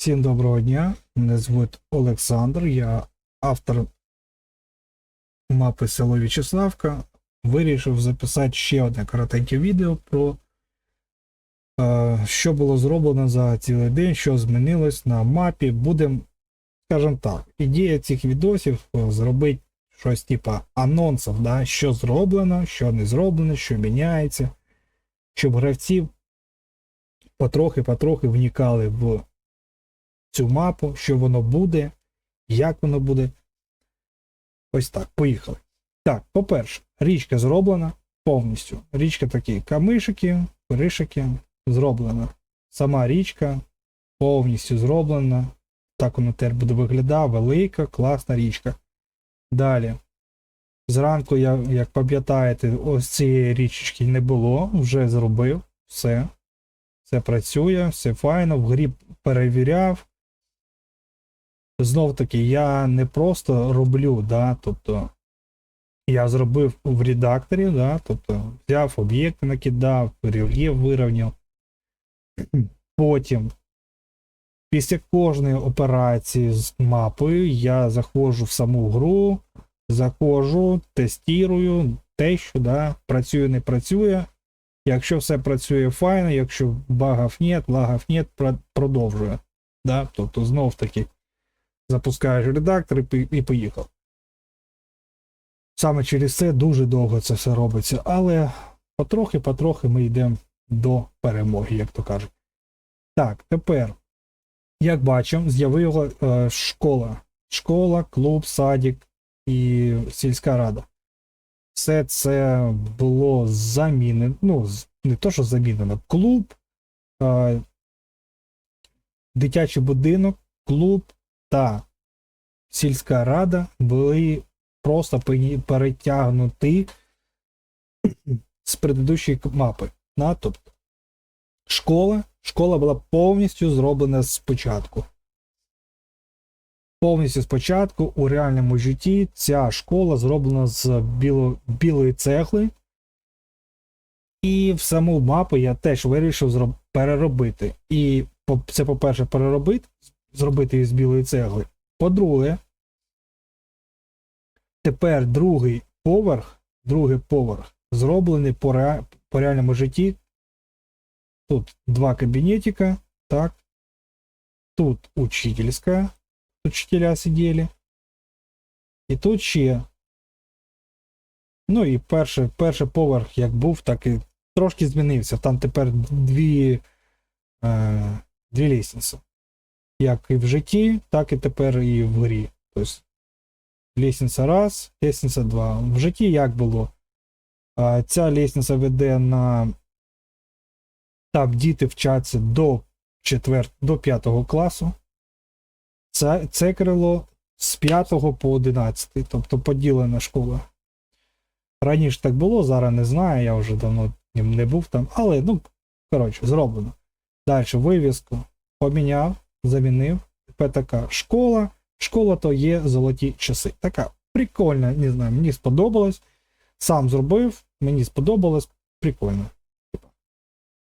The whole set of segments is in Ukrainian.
Всім доброго дня. Мене звуть Олександр, я автор мапи село В'ячеславка. Вирішив записати ще одне коротеньке відео про е, що було зроблено за цілий день, що змінилось на мапі. Будемо, скажімо так, ідея цих відосів е, зробити щось типа анонсів, да, що зроблено, що не зроблено, що міняється, щоб гравці потрохи-потрохи вникали в цю мапу, що воно буде, як воно буде. Ось так, поїхали. Так, по-перше, річка зроблена повністю. Річка такі камишики, перишики зроблена. Сама річка повністю зроблена. Так воно тепер буде виглядати. Велика, класна річка. Далі. Зранку, я, як пам'ятаєте, ось цієї річечки не було, вже зробив все. Все працює, все файно, в грі перевіряв. Знов таки, я не просто роблю, да, тобто я зробив в редакторі, да, тобто взяв об'єкти, накидав, рельєф вирівняв. Потім, після кожної операції з мапою, я заходжу в саму гру, заходжу, тестірую те, що да, працює, не працює. Якщо все працює файно, якщо багів нет, лагів нет, про- продовжує. Да? Тобто знов таки запускаєш редактор і, поїхав. Саме через це дуже довго це все робиться, але потрохи-потрохи ми йдемо до перемоги, як то кажуть. Так, тепер, як бачимо, з'явила е, школа. Школа, клуб, садик і сільська рада. Все це було замінено. Ну, не то, що замінено, клуб, е, дитячий будинок, клуб та сільська рада були просто перетягнуті з предыдущої мапи. Да? Тобто, школа, школа була повністю зроблена спочатку. Повністю спочатку у реальному житті ця школа зроблена з біло, білої цегли. І в саму мапу я теж вирішив переробити. І це, по-перше, переробити, зробити із білої цегли. По-друге, тепер другий поверх, другий поверх зроблений по, ре... по реальному житті. Тут два кабінетика, так. Тут учительська, учителя сиділи. І тут ще. Ну і перший, перший поверх як був, так і трошки змінився. Там тепер дві, е, дві лісниці. Як і в житті, так і тепер і в грі. Тобто лісниця раз, лісниця два. В житті як було? Ця лісниця веде на. Там діти вчаться до 4, до 5 класу. Це, це крило з 5 по 11, тобто поділена школа. Раніше так було, зараз не знаю, я вже давно не був там, але, ну, коротше, зроблено. Далі вивіску поміняв, замінив. Тепер така школа. Школа то є золоті часи. Така прикольна, не знаю, мені сподобалось. Сам зробив, мені сподобалось, прикольно.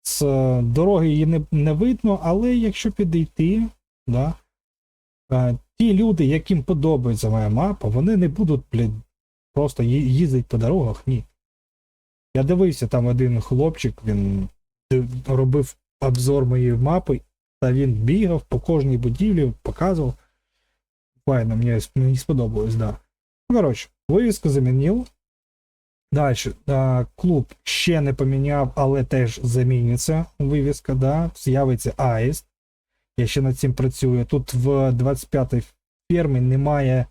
З е, дороги її не, не видно, але якщо підійти, да, е, ті люди, яким подобається моя мапа, вони не будуть, блядь, просто їздити по дорогах, ні. Я дивився, там один хлопчик, він робив обзор моєї мапи, та він бігав по кожній будівлі, показував. Файно, мені, мені сподобалось, да. Ну, коротше, вивіску замінив. Далі, а, клуб ще не поміняв, але теж заміниться вивіска, да. З'явиться Аїст. Я ще над цим працюю. Тут в 25-й фермі немає.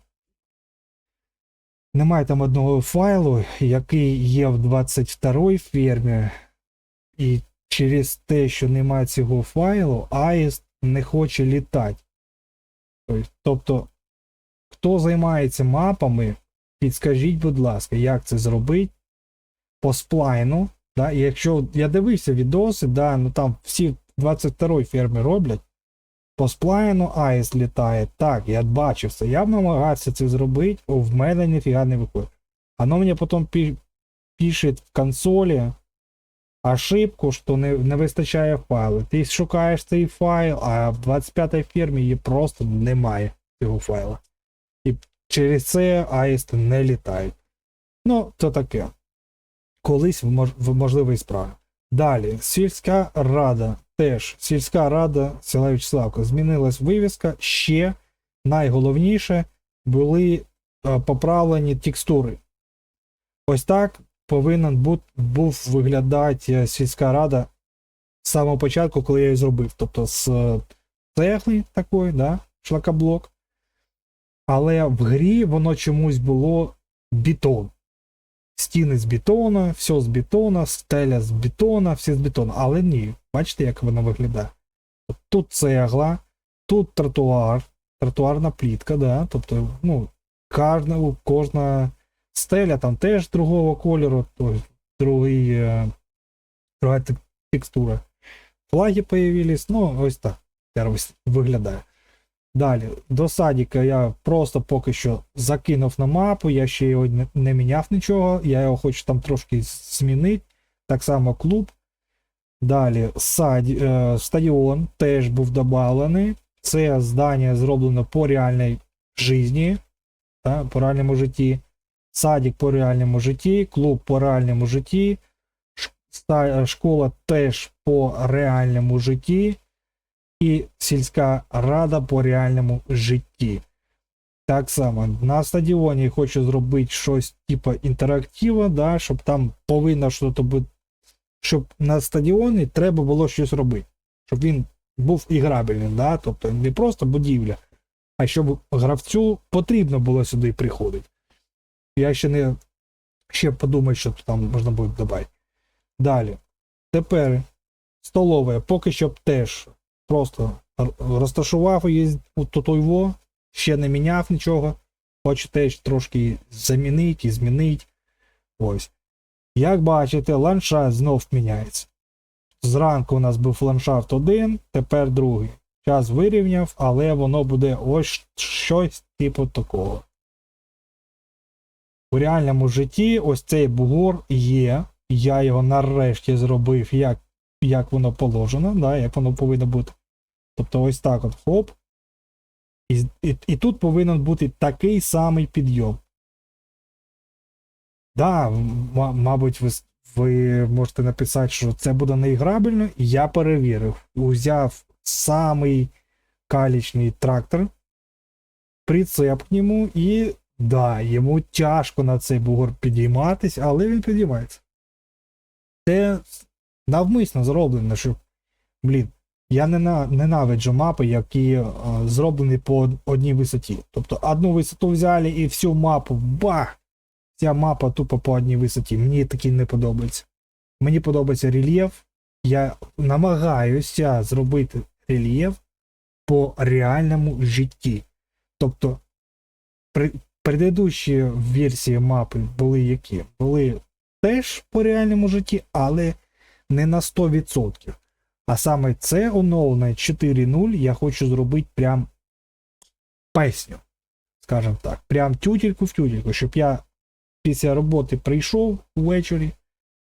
Немає там одного файлу, який є в 22-й фермі. І через те, що немає цього файлу, Аїст не хоче літати. Тобто- хто займається мапами, підскажіть, будь ласка, як це зробити по сплайну. Да? Якщо я дивився відоси, да, ну там всі в 22-й фермі роблять. По сплайну Айс літає. Так, я бачив це. Я б намагався це зробити, о, в мене ніфіга не виходить. Оно мені потім пі- пише в консолі, ошибку, що не, не вистачає файлу. Ти шукаєш цей файл, а в 25-й фірмі її просто немає цього файла. І через це аїсти не літають. Ну, то таке. Колись в, мож, в можливій справі. Далі, сільська рада. Теж сільська рада села Вячеславка. Змінилась вивіска. Ще найголовніше були е, поправлені текстури. Ось так повинен був виглядати е, сільська рада з самого початку, коли я її зробив. Тобто з е, цегли такої, да, шлакоблок. Але в грі воно чомусь було бетон. Стіни з бетона, все з бетона, стеля з бетона, все з бетона. Але ні, бачите, як воно виглядає. Тут цегла, тут тротуар, тротуарна плітка, да, тобто, ну, кожна, кожна стеля там теж другого кольору, другий, е, друга текстура. Флаги появились, ну, ось так. Ось виглядає. Далі, до садика я просто поки що закинув на мапу, я ще його не, не міняв нічого, я його хочу там трошки змінити. Так само клуб. Далі сад, е, стадіон теж був додавлений. Це здання зроблено по реальній житті, по реальному житті. Садик по реальному житті, клуб по реальному житті, школа теж по реальному житті і сільська рада по реальному житті. Так само на стадіоні хочу зробити щось типу інтерактива, да, щоб там повинно щось бути. Щоб на стадіоні треба було щось робити. Щоб він був іграбельним, да? тобто не просто будівля, а щоб гравцю потрібно було сюди приходити. Я ще не ще подумаю, що там можна буде додати. Далі. Тепер столове, поки що б теж просто розташував її тут його, ще не міняв нічого. Хочу теж трошки замінити і змінити. Ось. Як бачите, ландшафт знов міняється. Зранку у нас був ландшафт один, тепер другий. Час вирівняв, але воно буде ось щось типу такого. У реальному житті ось цей бугор є. Я його нарешті зробив, як, як воно положено, да, як воно повинно бути. Тобто ось так от хоп. І, і, і тут повинен бути такий самий підйом. Да, мабуть, ви, ви можете написати, що це буде неіграбельно, і я перевірив. Узяв самий калічний трактор, прицеп к ньому, і да, йому тяжко на цей бугор підійматись, але він підіймається. Це навмисно зроблено, щоб, блін, я ненавиджу мапи, які е, зроблені по одній висоті. Тобто одну висоту взяли і всю мапу бах! Ця мапа тупо по одній висоті. Мені такі не подобається. Мені подобається рельєф. Я намагаюся зробити рельєф по реальному житті. Тобто, при, предыдущі версії мапи були які? Були теж по реальному житті, але не на 100%. А саме це оновлення 4.0 я хочу зробити прям песню. Скажімо так. Прям тютельку в тютельку, щоб я після роботи прийшов ввечері,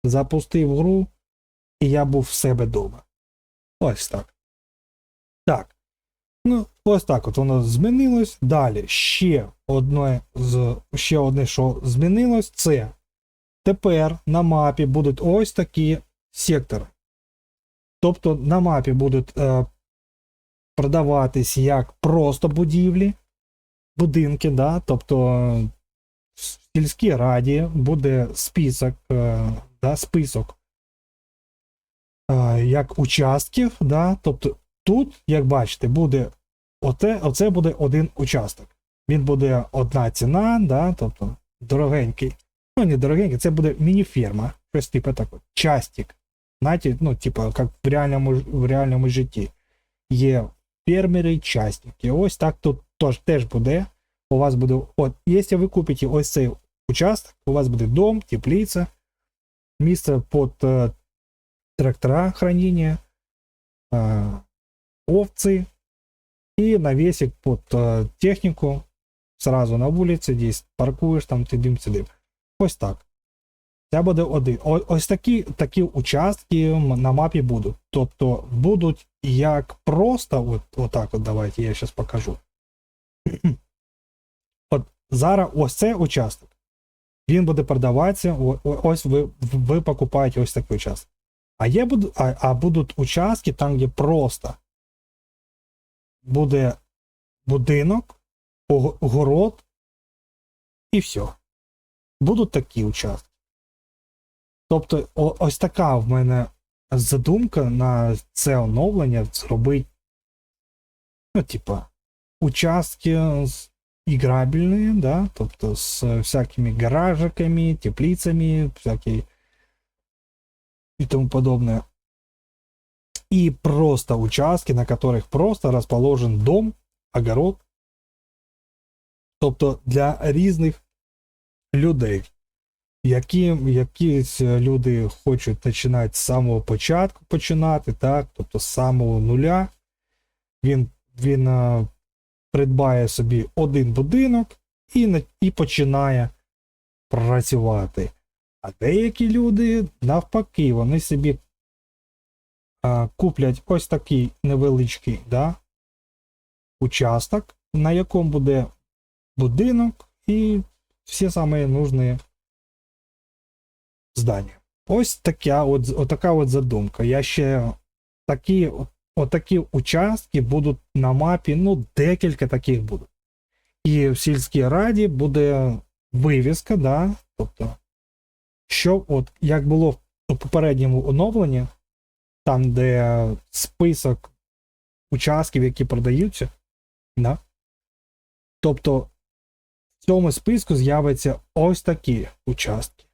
запустив гру, і я був в себе вдома. Ось так. Так. Ну, ось так от воно змінилось. Далі ще одне, з, ще одне, що змінилось, це тепер на мапі будуть ось такі сектори. Тобто на мапі будуть е, продаватись як просто будівлі, будинки, да? тобто в сільській раді буде список, е, да, список е, як участків, да? тобто тут, як бачите, буде оте, оце буде один участок. Він буде одна ціна, да? тобто дорогенький. Ну, не дорогенький, це буде міні-ферма, щось типу такого. Частик. Знаєте, ну, типа, як в реальному, в реальному житті. Є фермери, частники. Ось так тут тож, теж буде. У вас буде. От, якщо ви купите ось цей участок, у вас буде дом, теплиця, місце під е, трактора хранення, е, овці і навесик під е, техніку. Сразу на вулиці, десь паркуєш там, ти дим сидим. Ось так. Це буде один. О- ось такі, такі участки на мапі будуть. Тобто будуть як просто, от, отак от давайте я зараз покажу. От зараз ось цей участок. Він буде продаватися. Ось ви, ви покупаєте ось такий участок. А, є, а, а будуть участки там, де просто буде будинок, город і все. Будуть такі участки. Тобто, ось така в мене задумка на це оновлення зробити, ну, типа, участки з іграбельні, да? тобто з всякими гаражиками, теплицями, всякі и тому подобное. И просто участки, на которых просто расположен дом, огород. Тобто для різних людей. Які, якісь люди хочуть починати з самого початку починати, так? Тобто з самого нуля. Він, він е, придбає собі один будинок і, і починає працювати. А деякі люди, навпаки, вони собі а, куплять ось такий невеличкий да, участок, на якому буде будинок і всі самі нужні здання. Ось така от, отака от задумка. Я ще такі, отакі участки будуть на мапі, ну, декілька таких будуть. І в сільській раді буде вивіска, да, тобто що, от як було у попередньому оновленні, там, де список участків, які продаються, да? тобто в цьому списку з'являться ось такі участки.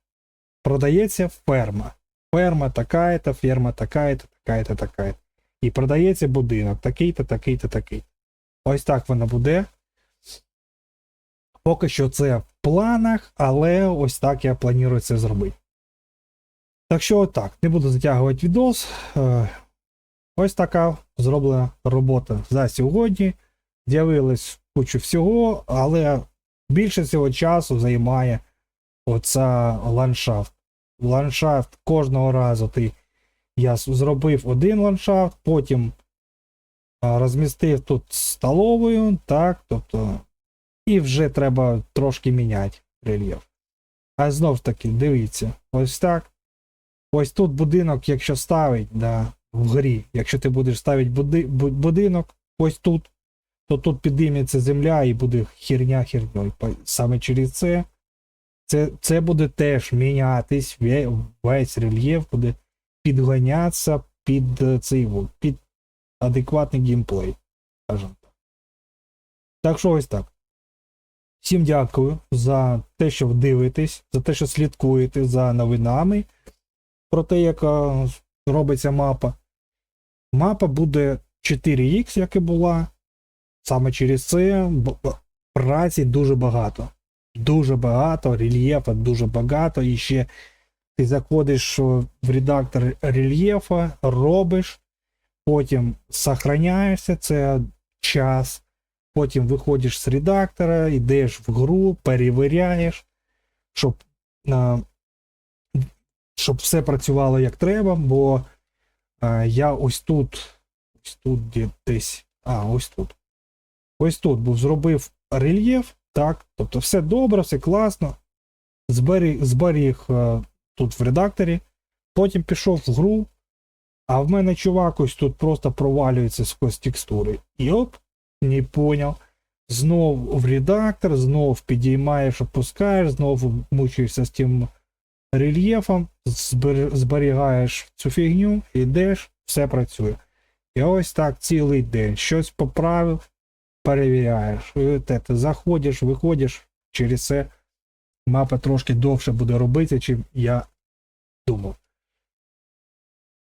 Продається ферма. Ферма така-то, ферма така-то, така-то, така-то. І продається будинок, такий-то, такий-то, такий. Ось так вона буде. Поки що це в планах, але ось так я планую це зробити. Так що отак, не буду затягувати відос. Е, Ось така зроблена робота за сьогодні. З'явилось кучу всього, але більше цього часу займає оця ландшафт. Ландшафт кожного разу ти я зробив один ландшафт, потім розмістив тут столовою, так, тобто і вже треба трошки міняти рельєф. А знов ж таки, дивіться, ось так. Ось тут будинок, якщо ставить, да, вгорі, якщо ти будеш ставити буди, будинок, ось тут, то тут підійметься земля і буде херня херньою. Саме через це, це, це буде теж мінятись, весь рельєф буде підганятися під е, цей під адекватний геймплей. скажімо так. Так що ось так. Всім дякую за те, що ви дивитесь, за те, що слідкуєте за новинами про те, яка робиться мапа. Мапа буде 4Х, як і була. Саме через це праці дуже багато. Дуже багато, рельєфа дуже багато. І ще ти заходиш в редактор рельєфа, робиш, потім сохраняєшся, це час. Потім виходиш з редактора, йдеш в гру, перевіряєш, щоб, а, щоб все працювало як треба, бо а, я ось тут, ось тут десь, а, ось тут. Ось тут був зробив рельєф, так, тобто все добре, все класно. Зберіг, зберіг а, тут в редакторі, потім пішов в гру, а в мене чувак ось тут просто провалюється сквозь текстури. І оп, не поняв. Знов в редактор, знов підіймаєш, опускаєш, знов мучаєшся з тим рельєфом, зберігаєш цю фігню, йдеш, все працює. І ось так цілий день. Щось поправив, перевіряєш. Заходиш, виходиш, через це мапа трошки довше буде робити, чим я думав.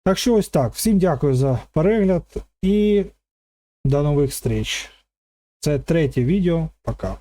Так що ось так. Всім дякую за перегляд і до нових зустріч. Це третє відео. Пока.